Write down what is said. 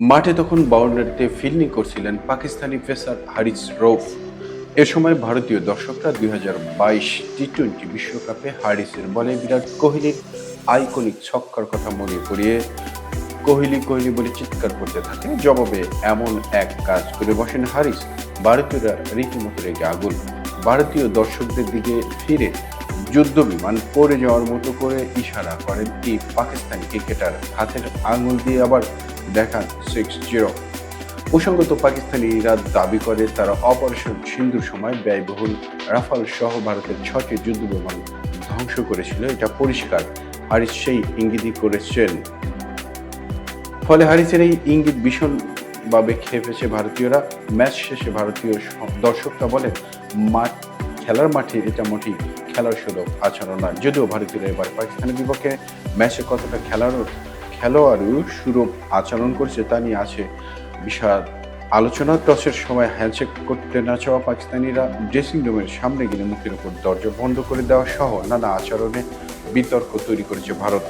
মাঠে তখন বাউন্ডারিতে ফিল্ডিং করছিলেন পাকিস্তানি পেসার হারিস রৌফ। এ সময় ভারতীয় দর্শকরা দুই হাজার বাইশ টি টোয়েন্টি বিশ্বকাপে হারিসের বলে বিরাট কোহলির আইকনিক ছক্কার কথা মনে করিয়ে কোহলি কোহলি বলে চিৎকার করতে থাকে। জবাবে এমন এক কাজ করে বসেন হারিস। ভারতীয়রা রীতিমতো রেগে আগুন। ভারতীয় দর্শকদের দিকে ফিরে যুদ্ধ বিমান পড়ে যাওয়ার মতো করে ইশারা করেন এই পাকিস্তানি ক্রিকেটার। হাতের আঙুল দিয়ে আবার দেখান সিক্স জিরো। প্রসঙ্গত পাকিস্তানিরা দাবি করে, তারা অপারেশন সিন্ধুর সময় ব্যয়বহুল রাফাল সহ ভারতের ছটি যুদ্ধ বিমান ধ্বংস করেছিল। এটা পরিষ্কার। হারিস সেই ইঙ্গিতই করেছেন। ফলে হারিসের এই ইঙ্গিত ভীষণভাবে খেপেছে ভারতীয়রা। ম্যাচ শেষে ভারতীয় দর্শকরা বলেন, মাঠ, খেলার মাঠে এটা মোটেই খেলার সুযোগ আচরণ না। যদিও ভারতীয়রা এবার পাকিস্তানের বিপক্ষে ম্যাচে কতটা খেলার খেলোয়াড়ও সুরভ আচরণ করছে তা নিয়ে আছে বিশাল আলোচনা। টসের সময় হ্যান্ডশেক করতে না চাওয়া পাকিস্তানিরা ড্রেসিং রুমের সামনে গেলে মুখের উপর দরজা বন্ধ করে দেওয়া সহ নানা আচরণে বিতর্ক তৈরি করেছে ভারত।